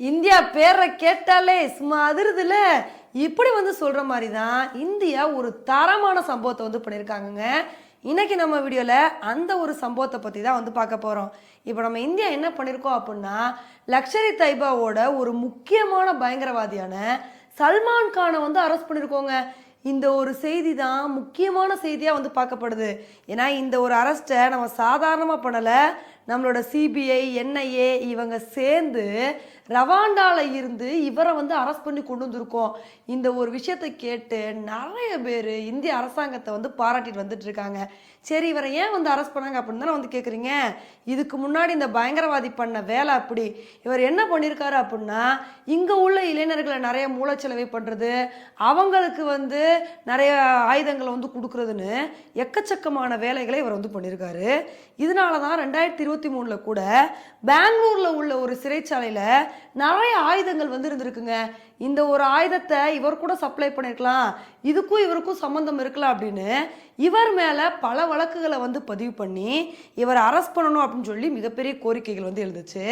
India பேரை கேட்டாலே சும்மா அதிருதுல. இப்படி வந்து சொல்ற மாதிரி தான் இந்தியா ஒரு தரமான சம்பவத்தை வந்து பண்ணியிருக்காங்கங்க இன்னைக்கு நம்ம வீடியோவில் அந்த ஒரு சம்பவத்தை பற்றி தான் வந்து பார்க்க போகிறோம் இப்போ நம்ம இந்தியா என்ன பண்ணியிருக்கோம் அப்படின்னா லக்ஷரி தைபாவோட ஒரு முக்கியமான பயங்கரவாதியான சல்மான் கானை வந்து அரெஸ்ட் பண்ணியிருக்கோங்க இந்த ஒரு செய்தி தான் முக்கியமான செய்தியாக வந்து பார்க்கப்படுது. ஏன்னா இந்த ஒரு அரெஸ்ட்டை நம்ம சாதாரணமாக பண்ணலை. நம்மளோட சிபிஐ என்ஐஏ இவங்க சேர்ந்து ரவாண்டாவில் இருந்து இவரை வந்து அரெஸ்ட் பண்ணி கொண்டு வந்திருக்கோம். இந்த ஒரு விஷயத்தை கேட்டு நிறைய பேர் இந்திய அரசாங்கத்தை வந்து பாராட்டிட்டு வந்துட்டு இருக்காங்க. சரி இவரை ஏன் வந்து அரெஸ்ட் பண்ணாங்க அப்படின்னு தானே வந்து கேட்குறீங்க இதுக்கு முன்னாடி இந்த பயங்கரவாதி பண்ண வேலை அப்படி. இவர் என்ன பண்ணியிருக்காரு அப்படின்னா இங்கே உள்ள இளைஞர்களை நிறைய மூளைச்சலவை பண்ணுறது அவங்களுக்கு வந்து நிறைய ஆயுதங்களை வந்து கொடுக்குறதுன்னு எக்கச்சக்கமான வேலைகளை இவர் வந்து பண்ணியிருக்காரு இதனால தான் ரெண்டாயிரத்தி இருபத்தி மூணில் கூட பெங்களூரில் உள்ள ஒரு சிறைச்சாலையில் நிறைய ஆயுதங்கள் வந்து இருந்திருக்குங்க இந்த ஒரு ஆயுதத்தை இவர் கூட சப்ளை பண்ணியிருக்கலாம் இதுக்கும் இவருக்கும் சம்மந்தம் இருக்கலாம் அப்படின்னு இவர் மேலே பல வழக்குகளை வந்து பதிவு பண்ணி இவர் அரெஸ்ட் பண்ணணும் அப்படின்னு சொல்லி மிகப்பெரிய கோரிக்கைகள் வந்து எழுந்துச்சு.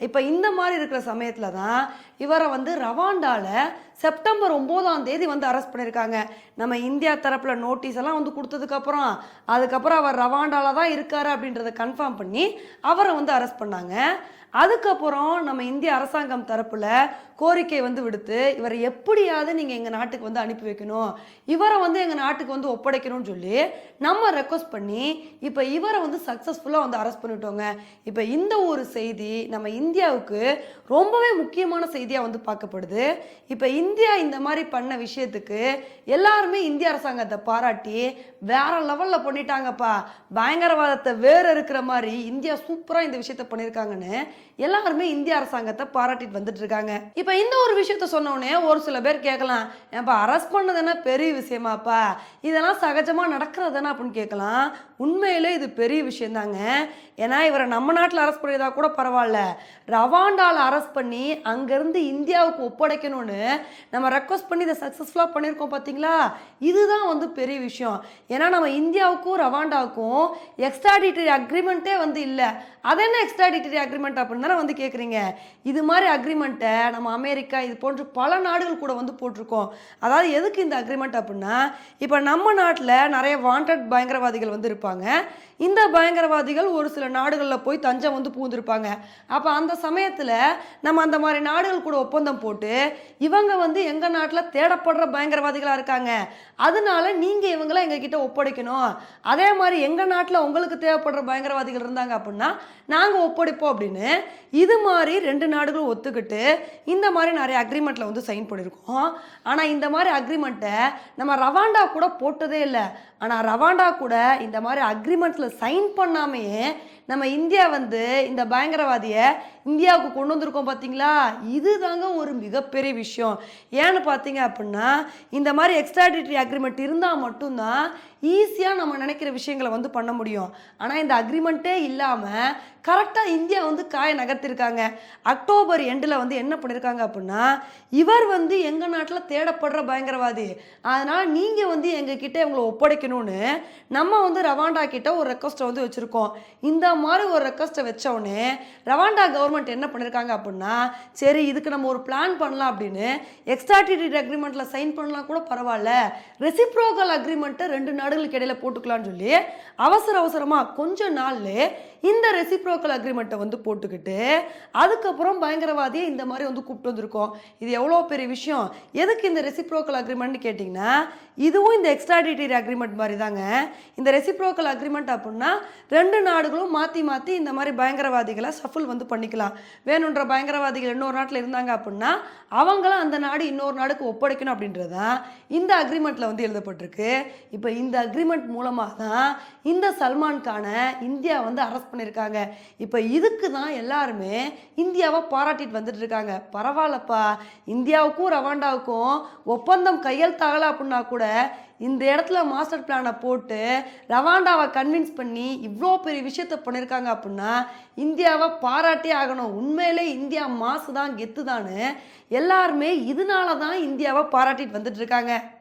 இப்போ இந்த மாதிரி இருக்கிற சமயத்தில் தான் இவரை வந்து ரவாண்டாவில் செப்டம்பர் ஒம்போதாம் தேதி வந்து அரெஸ்ட் பண்ணியிருக்காங்க நம்ம இந்தியா தரப்பில் நோட்டீஸ் எல்லாம் வந்து கொடுத்ததுக்கப்புறம் அதுக்கப்புறம் அவர் ரவாண்டால தான் இருக்காரு அப்படின்றத கன்ஃபார்ம் பண்ணி அவரை வந்து அரெஸ்ட் பண்ணாங்க. அதுக்கப்புறம் நம்ம இந்திய அரசாங்கம் தரப்பில் கோரிக்கை வந்து விடுத்து இவரை எப்படியாவது நீங்கள் எங்கள் நாட்டுக்கு வந்து அனுப்பி வைக்கணும் இவரை வந்து எங்கள் நாட்டுக்கு வந்து ஒப்படைக்கணும்னு சொல்லி நம்ம ரெக்வஸ்ட் பண்ணி இப்போ இவரை வந்து சக்ஸஸ்ஃபுல்லாக வந்து அரெஸ்ட் பண்ணிட்டோங்க. இப்போ இந்த ஒரு செய்தி நம்ம இந்தியாவுக்கு ரொம்பவே முக்கியமான செய்தியாக வந்து பார்க்கப்படுது. இப்போ இந்தியா இந்த மாதிரி பண்ண விஷயத்துக்கு எல்லாருமே இந்திய அரசாங்கத்தை பாராட்டி வேற லெவலில் பண்ணிட்டாங்கப்பா. பயங்கரவாதத்தை வேறு இருக்கிற மாதிரி இந்தியா சூப்பராக இந்த விஷயத்த பண்ணியிருக்காங்கன்னு எல்லாருமே இந்திய அரசாங்கத்தை பாராட்டிட்டு வந்துட்டு இருக்காங்க. இப்போ இந்த ஒரு விஷயத்த சொன்னோடனே ஒரு சில பேர் கேட்கலாம் ஏன்பா அரெஸ்ட் பண்ணதுன்னா பெரிய விஷயமாப்பா? இதெல்லாம் சகஜமாக நடக்கிறதுனா அப்படின்னு கேட்கலாம். உண்மையிலே இது பெரிய விஷயந்தாங்க. ஏன்னா இவரை நம்ம நாட்டில் அரெஸ்ட் பண்ணியதா கூட பரவாயில்ல. ரவாண்டாவில் அரெஸ்ட் பண்ணி அங்கேருந்து இந்தியாவுக்கு ஒப்படைக்கணும்னு நம்ம ரெக்வஸ்ட் பண்ணி இதை சக்ஸஸ்ஃபுல்லாக பண்ணியிருக்கோம் பார்த்தீங்களா இதுதான் வந்து பெரிய விஷயம். ஏன்னா நம்ம இந்தியாவுக்கும் ரவாண்டாவுக்கும் எக்ஸ்ட்ராடிட்டரி அக்ரிமெண்ட்டே வந்து இல்லை. அது என்ன எக்ஸ்ட்ராடிட்டரி அக்ரிமெண்ட் அப்படின்னு தானே வந்து கேட்குறீங்க இது மாதிரி அக்ரிமெண்ட்டை நம்ம அமெரிக்கா இது போன்று பல நாடுகள் கூட வந்து போட்டிருக்கோம். அதாவது எதுக்கு இந்த அக்ரிமெண்ட் அப்படின்னா இப்போ நம்ம நாட்டில் நிறைய வாண்டட் பயங்கரவாதிகள் வந்து இருப்பாங்க. இந்த பயங்கரவாதிகள் ஒரு சில நாடுகளில் போய் தஞ்சம் வந்து பூந்திருப்பாங்க அப்போ அந்த சமயத்தில் நம்ம அந்த மாதிரி நாடுகள் கூட ஒப்பந்தம் போட்டு இவங்க வந்து எங்கள் நாட்டில் தேடப்படுற பயங்கரவாதிகளாக இருக்காங்க. அதனால நீங்கள் இவங்களை எங்ககிட்ட ஒப்படைக்கணும். அதே மாதிரி எங்கள் நாட்டில் உங்களுக்கு தேவைப்படுற பயங்கரவாதிகள் இருந்தாங்க அப்படின்னா நாங்கள் ஒப்படைப்போம் அப்படின்னு இது மாதிரி ரெண்டு நாடுகளும் ஒத்துக்கிட்டு இந்த மாதிரி நிறைய அக்ரிமெண்ட்டில் வந்து சைன் பண்ணியிருக்கோம் ஆனால் இந்த மாதிரி அக்ரிமெண்ட்டை நம்ம ரவாண்டா கூட போட்டதே இல்லை. ஆனால் ரவாண்டா கூட இந்த மாதிரி அக்ரிமெண்ட்ஸில் சைன் பண்ணாமையே நம்ம இந்தியா வந்து இந்த பயங்கரவாதியை இந்தியாவுக்கு கொண்டு வந்திருக்கோம் பார்த்தீங்களா இது தாங்க ஒரு மிகப்பெரிய விஷயம். ஏன்னு பார்த்தீங்க அப்படின்னா இந்த மாதிரி எக்ஸ்ட்ராடிட்ரி அக்ரிமெண்ட் இருந்தால் மட்டும்தான் ஈஸியாக நம்ம நினைக்கிற விஷயங்களை வந்து பண்ண முடியும். ஆனால் இந்த அக்ரிமெண்ட்டே இல்லாமல் கரெக்டாக இந்தியா வந்து காய நகர்த்திருக்காங்க. அக்டோபர் எண்டில் வந்து என்ன பண்ணியிருக்காங்க அப்படின்னா இவர் வந்து எங்கள் நாட்டில் தேடப்படுற பயங்கரவாதி. அதனால் நீங்கள் வந்து எங்ககிட்ட இவங்களை ஒப்படைக்கணும்னு நம்ம வந்து ரவாண்டா கிட்ட ஒரு ரெக்வஸ்ட்டை வந்து வச்சுருக்கோம். இந்த மாதிரி ஒரு ரெக்வஸ்ட்டை வச்சோடனே ரவாண்டா கவர்மெண்ட் என்ன பண்ணியிருக்காங்க அப்படின்னா சரி இதுக்கு நம்ம ஒரு பிளான் பண்ணலாம் அப்படின்னு எக்ஸ்ட்ராடிட்டரி அக்ரிமெண்ட்டில் சைன் பண்ணலாம் கூட பரவாயில்ல. ரெசிப்ரோகல் அக்ரிமெண்ட்டை ரெண்டு நாடுகளுக்கு இடையில போட்டுக்கலாம்னு சொல்லி அவசர அவசரமாக கொஞ்ச நாள்ல இந்த ரெசிப்ரோக்கல் அக்ரிமெண்ட்டை வந்து போட்டுக்கிட்டு அதுக்கப்புறம் பயங்கரவாதியை இந்த மாதிரி வந்து கூப்பிட்டு வந்திருக்கோம். இது எவ்வளோ பெரிய விஷயம்? எதுக்கு இந்த ரெசிப்ரோக்கல் அக்ரிமெண்ட்னு கேட்டிங்கன்னா இதுவும் இந்த எக்ஸ்ட்ராடிட்டரி அக்ரிமெண்ட் மாதிரி தாங்க இந்த ரெசிப்ரோக்கல் அக்ரிமெண்ட் அப்படின்னா ரெண்டு நாடுகளும் மாற்றி மாற்றி இந்த மாதிரி பயங்கரவாதிகளை சஃபுல் வந்து பண்ணிக்கலாம். வேணுன்ற பயங்கரவாதிகள் இன்னொரு நாட்டில் இருந்தாங்க அப்படின்னா அவங்களும் அந்த நாடு இன்னொரு நாடுக்கு ஒப்படைக்கணும் அப்படின்றது தான் இந்த அக்ரிமெண்ட்டில் வந்து எழுதப்பட்டிருக்கு. இப்போ இந்த அக்ரிமெண்ட் மூலமாக தான் இந்த சல்மான்கான இந்தியா வந்து அரெஸ்ட் பண்ணியிருக்காங்க இப்போ இதுக்கு தான் எல்லாருமே இந்தியாவை பாராட்டிட்டு வந்துட்டு இருக்காங்க. பரவாயில்லப்பா. இந்தியாவுக்கும் ரவாண்டாவுக்கும் ஒப்பந்தம் கையெழுத்தாகலை அப்படின்னா கூட இந்த இடத்துல மாஸ்டர் பிளானை போட்டு ரவாண்டாவை கன்வின்ஸ் பண்ணி இவ்வளோ பெரிய விஷயத்த பண்ணியிருக்காங்க அப்படின்னா இந்தியாவை பாராட்டே ஆகணும். உண்மையிலே இந்தியா மாசு தான் கெத்து எல்லாருமே இதனால தான் இந்தியாவை பாராட்டிட்டு வந்துட்டு இருக்காங்க.